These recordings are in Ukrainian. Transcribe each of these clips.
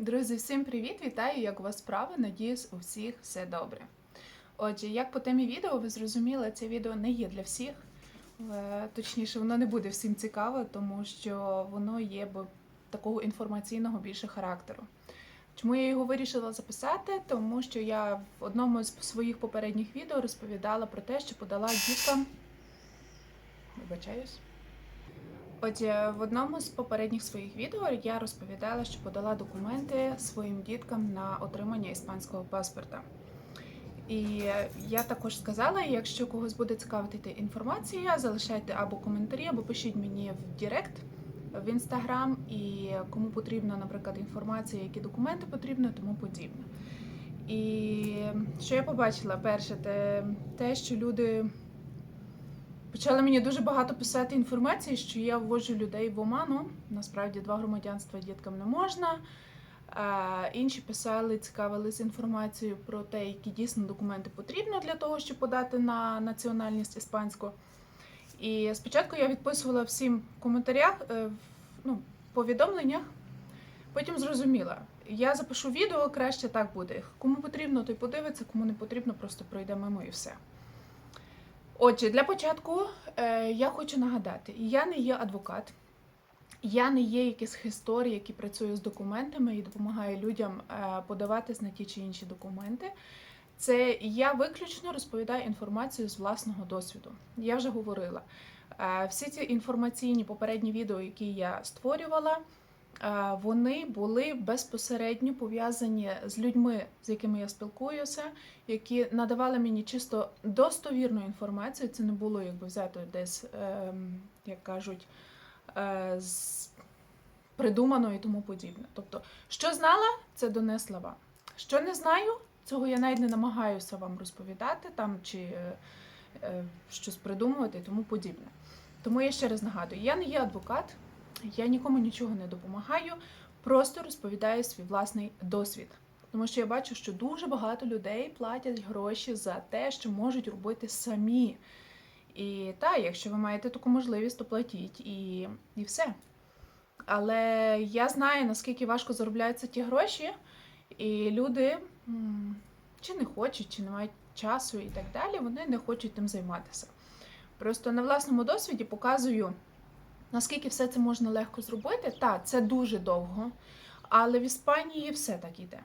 Друзі, всім привіт! Вітаю! Як у вас справи? Надіюсь, у всіх все добре. Отже, як по темі відео, ви зрозуміли, це відео не є для всіх. Е, Точніше, воно не буде всім цікаво, тому що воно є такого інформаційного більше характеру. Чому я його вирішила записати? Тому що я в одному з своїх попередніх відео розповідала про те, що подала діткам. Вибачаюсь. Отже, в одному з попередніх своїх відео я розповідала, що подала документи своїм діткам на отримання іспанського паспорта. І я також сказала, якщо когось буде цікавити інформація, залишайте або коментарі, або пишіть мені в Директ в інстаграм, і кому потрібна, наприклад, інформація, які документи потрібні, тому подібне. І що я побачила? Перше, те, те, що люди почали мені дуже багато писати інформації, що я ввожу людей в оману. Насправді два громадянства діткам не можна. А інші писали, цікавились інформацією про те, які дійсно документи потрібно для того, щоб подати на національність іспанську. І спочатку я відписувала всім в коментарях, е, ну, повідомленнях. Потім зрозуміла, я запишу відео, краще так буде. Кому потрібно, той подивиться, кому не потрібно, просто пройде мимо і все. Отже, для початку е, я хочу нагадати: я не є адвокат, я не є якийсь хисторій, який працює з документами і допомагає людям е, подаватись на ті чи інші документи. Це я виключно розповідаю інформацію з власного досвіду. Я вже говорила. Е, всі ці інформаційні попередні відео, які я створювала, вони були безпосередньо пов'язані з людьми, з якими я спілкуюся, які надавали мені чисто достовірну інформацію. Це не було якби взято десь, ем, як кажуть, е, з придумано і тому подібне. Тобто, що знала, це донесла вам. Що не знаю, цього я навіть не намагаюся вам розповідати там чи е, е, щось придумувати і тому подібне. Тому я ще раз нагадую: я не є адвокат, я нікому нічого не допомагаю, просто розповідаю свій власний досвід. Тому що я бачу, що дуже багато людей платять гроші за те, що можуть робити самі. І так, якщо ви маєте таку можливість, то платіть і, і все. Але я знаю, наскільки важко заробляються ті гроші, і люди чи не хочуть, чи не мають часу і так далі, вони не хочуть тим займатися. Просто на власному досвіді показую, наскільки все це можна легко зробити. Так, це дуже довго, але в Іспанії все так іде.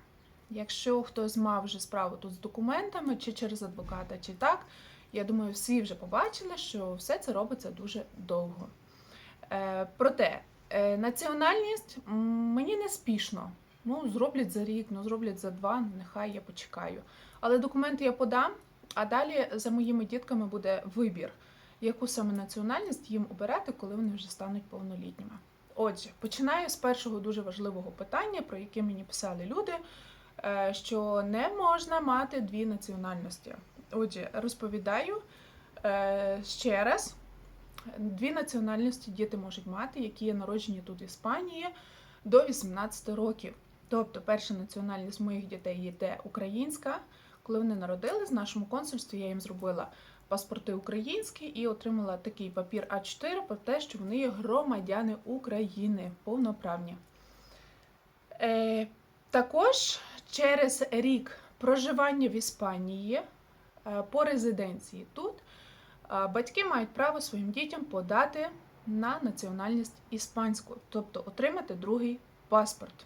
Якщо хтось мав вже справу тут з документами, чи через адвоката, чи так, я думаю, всі вже побачили, що все це робиться дуже довго. Е, проте, е, національність мені не спішно. Ну, зроблять за рік, ну зроблять за два, ну, нехай я почекаю. Але документи я подам, а далі за моїми дітками буде вибір, яку саме національність їм обирати, коли вони вже стануть повнолітніми. Отже, починаю з першого дуже важливого питання, про яке мені писали люди, е, що не можна мати дві національності. Отже, розповідаю е, ще раз. Дві національності діти можуть мати, які є народжені тут в Іспанії до 18 років. Тобто, перша національність моїх дітей є те українська. Коли вони народились, в нашому консульстві я їм зробила паспорти українські і отримала такий папір А4 про те, що вони є громадяни України повноправні. Е, також через рік проживання в Іспанії е, по резиденції тут е, батьки мають право своїм дітям подати на національність іспанську, тобто отримати другий паспорт.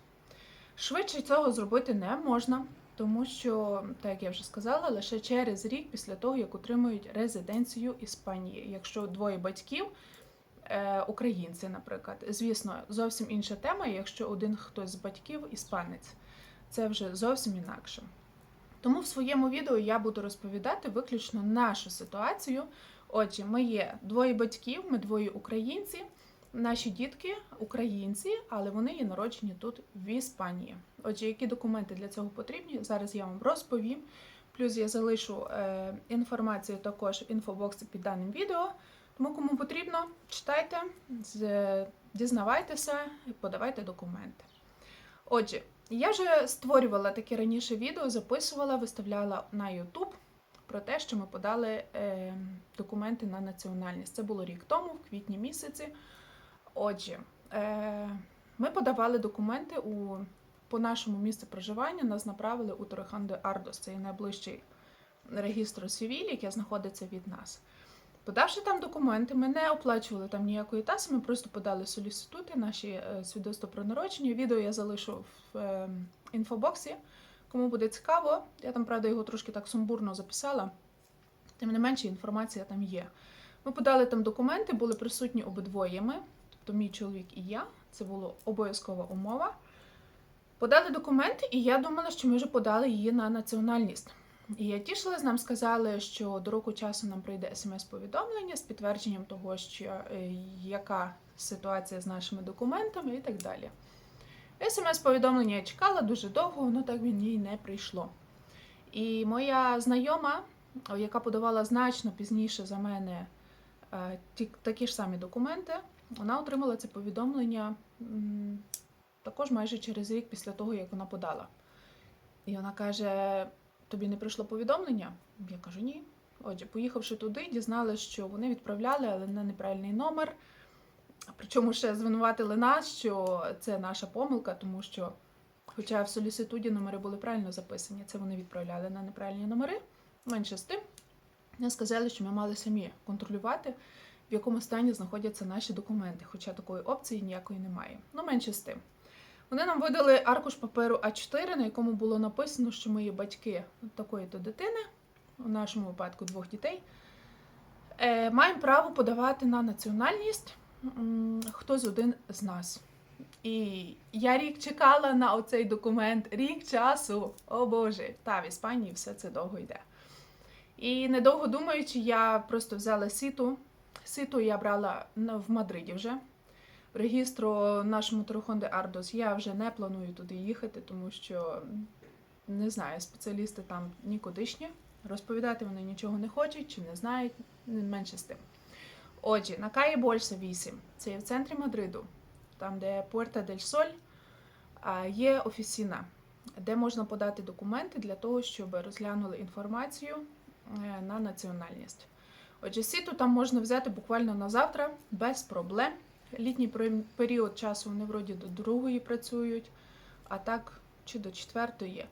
Швидше цього зробити не можна, тому що, так як я вже сказала, лише через рік після того, як отримують резиденцію Іспанії. Якщо двоє батьків, е, українці, наприклад, звісно, зовсім інша тема, якщо один хтось з батьків іспанець, це вже зовсім інакше. Тому в своєму відео я буду розповідати виключно нашу ситуацію. Отже, ми є двоє батьків, ми двоє українці. Наші дітки українці, але вони є народжені тут в Іспанії. Отже, які документи для цього потрібні? Зараз я вам розповім. Плюс я залишу е, інформацію також в інфобоксі під даним відео. Тому кому потрібно, читайте, дізнавайтеся і подавайте документи. Отже, я вже створювала таке раніше відео, записувала, виставляла на YouTube про те, що ми подали е, документи на національність. Це було рік тому, в квітні місяці. Отже, е, ми подавали документи у по нашому місцю проживання нас направили у Тореханде Ардос, це найближчий регістр Сівіль, який знаходиться від нас. Подавши там документи, ми не оплачували там ніякої таси, ми просто подали соліситути, наші е, свідоцтва про народження. Відео я залишу в е, інфобоксі. Кому буде цікаво, я там, правда, його трошки так сумбурно записала. Тим не менше, інформація там є. Ми подали там документи, були присутні обидвоє ми, тобто мій чоловік і я. Це була обов'язкова умова. Подали документи, і я думала, що ми вже подали її на національність. І я тішилась, нам сказали, що до року часу нам прийде смс-повідомлення з підтвердженням того, що е, яка ситуація з нашими документами і так далі. СМС-повідомлення я чекала дуже довго, воно так мені й не прийшло. І моя знайома, яка подавала значно пізніше за мене е, ті, такі ж самі документи, вона отримала це повідомлення також майже через рік після того, як вона подала. І вона каже: тобі не прийшло повідомлення? Я кажу, ні. Отже, поїхавши туди, дізналися, що вони відправляли, але на неправильний номер. Причому ще звинуватили нас, що це наша помилка, тому що, хоча в соліситуді номери були правильно записані, це вони відправляли на неправильні номери. Менше з тим, сказали, що ми мали самі контролювати, в якому стані знаходяться наші документи, хоча такої опції ніякої немає. Ну, менше з тим. Вони нам видали аркуш паперу А4, на якому було написано, що ми є батьки такої-то дитини, у нашому випадку двох дітей, е, маємо право подавати на національність хтось один з нас. І я рік чекала на оцей документ, рік часу. О Боже, та в Іспанії все це довго йде. І недовго думаючи, я просто взяла сіту. Сіту я брала в Мадриді вже. Регістру нашому Торохонде Ардос я вже не планую туди їхати, тому що не знаю, спеціалісти там нікудишні. Розповідати вони нічого не хочуть чи не знають, не менше з тим. Отже, на Каї Больса 8, це є в центрі Мадриду, там, де Пуерта дель Соль, є офісіна, де можна подати документи для того, щоб розглянули інформацію е, на національність. Отже, сіту там можна взяти буквально на завтра без проблем. Літній період часу вони вроді до другої працюють, а так чи до четвертої.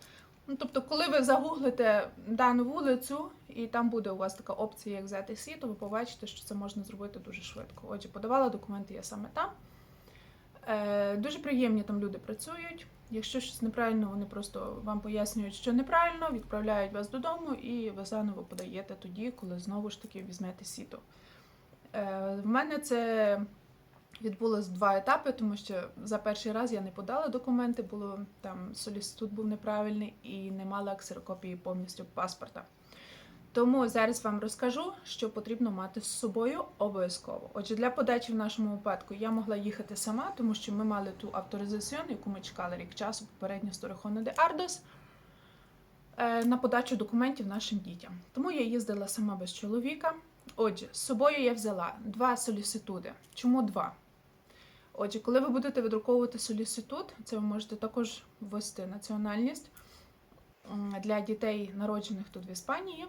Ну, тобто, коли ви загуглите дану вулицю, і там буде у вас така опція, як взяти сі, то ви побачите, що це можна зробити дуже швидко. Отже, подавала документи я саме там. Е, дуже приємні там люди працюють. Якщо щось неправильно, вони просто вам пояснюють, що неправильно, відправляють вас додому, і ви заново подаєте тоді, коли знову ж таки візьмете сіто. Е, в мене це відбулось два етапи, тому що за перший раз я не подала документи, було там соліститут був неправильний і не мала ксерокопії повністю паспорта. Тому зараз вам розкажу, що потрібно мати з собою обов'язково. Отже, для подачі в нашому випадку я могла їхати сама, тому що ми мали ту авторизацію, яку ми чекали рік часу попередньо з Торехону де Ардос е, на подачу документів нашим дітям. Тому я їздила сама без чоловіка. Отже, з собою я взяла два соліситуди. Чому два? Отже, коли ви будете видруковувати соліситут, це ви можете також ввести національність для дітей, народжених тут в Іспанії,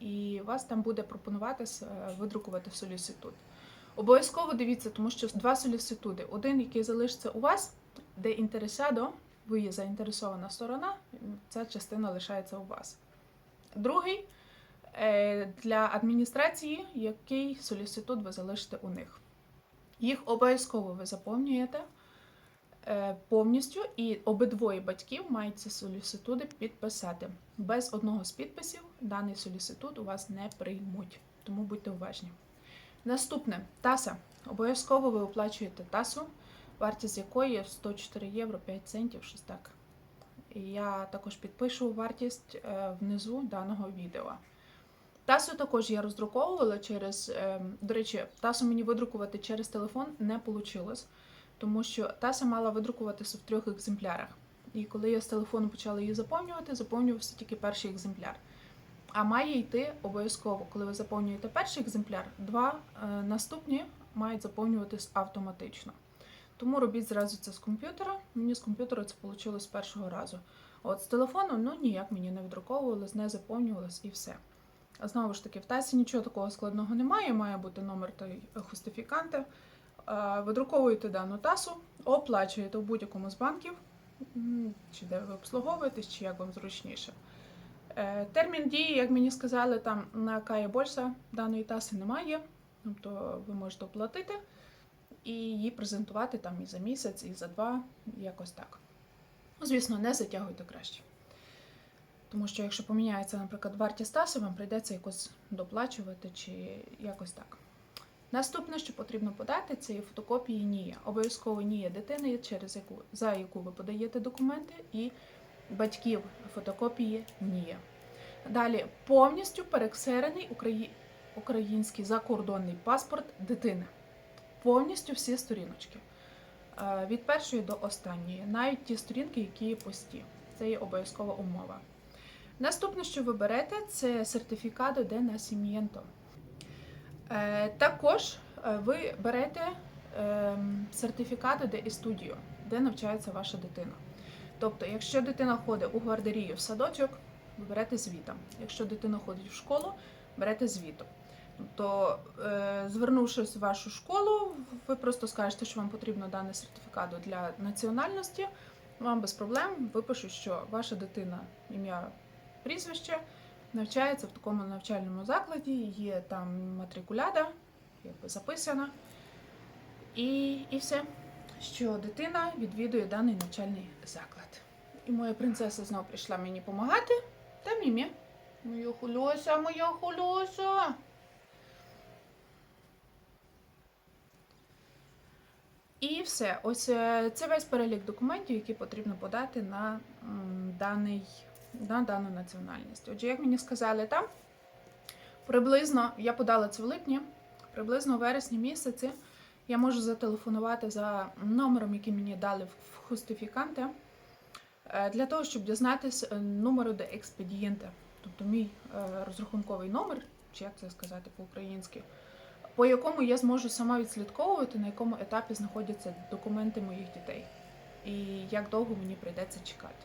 і вас там буде пропонуватись е, видрукувати соліситут. Обов'язково дивіться, тому що два соліситуди. Один, який залишиться у вас, де інтересадо, ви є заінтересована сторона, ця частина лишається у вас. Другий е, для адміністрації, який соліситут ви залишите у них. Їх обов'язково ви заповнюєте повністю, і обидвоє батьків мають ці соліситуди підписати. Без одного з підписів даний соліситут у вас не приймуть, тому будьте уважні. Наступне таса. Обов'язково ви оплачуєте тасу, вартість якої 104 євро 5 центів, щось так. Я також підпишу вартість е, внизу даного відео. Тасу також я роздруковувала через. е, До речі, тасу мені видрукувати через телефон не вийшло, тому що таса мала видрукуватися в трьох екземплярах. І коли я з телефону почала її заповнювати, заповнювався тільки перший екземпляр. А має йти обов'язково, коли ви заповнюєте перший екземпляр, два е, наступні мають заповнюватись автоматично. Тому робіть зразу це з комп'ютера. Мені з комп'ютера це вийшло з першого разу. От з телефону ну ніяк мені не видруковувалось, не заповнювалось і все. А Знову ж таки, в тасі нічого такого складного немає, має бути номер той хустифіканти. Е, Видруковуєте дану тасу, оплачуєте в будь-якому з банків чи де ви обслуговуєтесь, чи як вам зручніше. Е, Термін дії, як мені сказали, там на Кая Больса даної таси немає, тобто ви можете оплатити і її презентувати там і за місяць, і за два, якось так. Ну, звісно, не затягуйте краще. Тому що якщо поміняється, наприклад, вартість таси, вам прийдеться якось доплачувати чи якось так. Наступне, що потрібно подати, це є фотокопії НІЯ. Обов'язково НІЯ дитини, через яку, за яку ви подаєте документи, і батьків фотокопії НІЯ. Далі повністю перексерений украї... український закордонний паспорт дитини. Повністю всі сторіночки. Е, Від першої до останньої, навіть ті сторінки, які є пусті. Це є обов'язкова умова. Наступне, що ви берете, це сертифікат де насім'єнто. Е, Також е, ви берете ем, сертифікат де і студіо, де навчається ваша дитина. Тобто, якщо дитина ходить у гвардерію в садочок, ви берете звітом. Якщо дитина ходить в школу, берете звітом. Тобто, е, звернувшись в вашу школу, ви просто скажете, що вам потрібно даний сертифікат для національності. Вам без проблем випишуть, що ваша дитина, ім'я, прізвище навчається в такому навчальному закладі, є там матрикуляда, якби записана. І, і все, що дитина відвідує даний навчальний заклад. І моя принцеса знову прийшла мені допомагати. Та мімі. Моя хулюся, моя хулюся. І все. Ось е, це весь перелік документів, які потрібно подати на даний, на дану національність. Отже, як мені сказали там, приблизно я подала це в липні, приблизно у вересні місяці я можу зателефонувати за номером, який мені дали в хустифіканте, е, для того, щоб дізнатися е, номеру де експедієнта, тобто мій е, розрахунковий номер, чи як це сказати по-українськи, по якому я зможу сама відслідковувати, на якому етапі знаходяться документи моїх дітей, і як довго мені прийдеться чекати.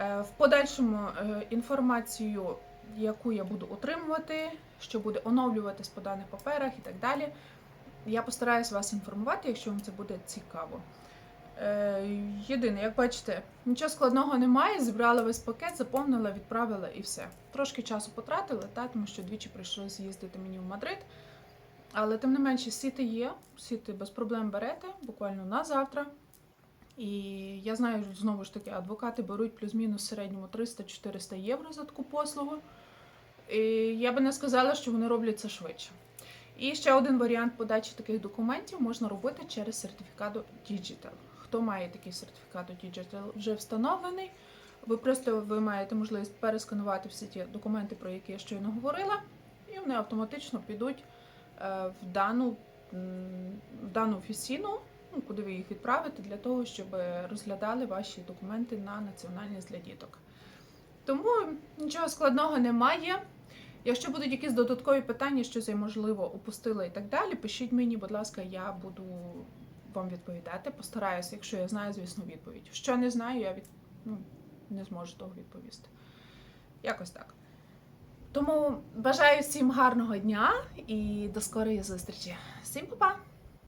Е, В подальшому е, інформацію, яку я буду отримувати, що буде оновлюватись по даних паперах і так далі, я постараюсь вас інформувати, якщо вам це буде цікаво. Е, Єдине, як бачите, нічого складного немає. Зібрала весь пакет, заповнила, відправила і все. Трошки часу потратила, та, тому що двічі прийшлося їздити мені в Мадрид. Але тим не менше, сіти є, сіти без проблем берете, буквально на завтра. І я знаю, знову ж таки, адвокати беруть плюс-мінус в середньому 300-400 євро за таку послугу. І я би не сказала, що вони роблять це швидше. І ще один варіант подачі таких документів можна робити через сертифікат Digital. Хто має такий сертифікат Digital вже встановлений, ви просто ви маєте можливість пересканувати всі ті документи, про які я щойно говорила, і вони автоматично підуть е, в дану, в дану офіційну, ну, куди ви їх відправите, для того, щоб розглядали ваші документи на національність для діток. Тому нічого складного немає. Якщо будуть якісь додаткові питання, що я можливо упустила і так далі, пишіть мені, будь ласка, я буду вам відповідати. Постараюся, якщо я знаю, звісно, відповідь. Що не знаю, я від... ну, не зможу того відповісти. Якось так. Тому бажаю всім гарного дня і до скорої зустрічі. Всім па-па!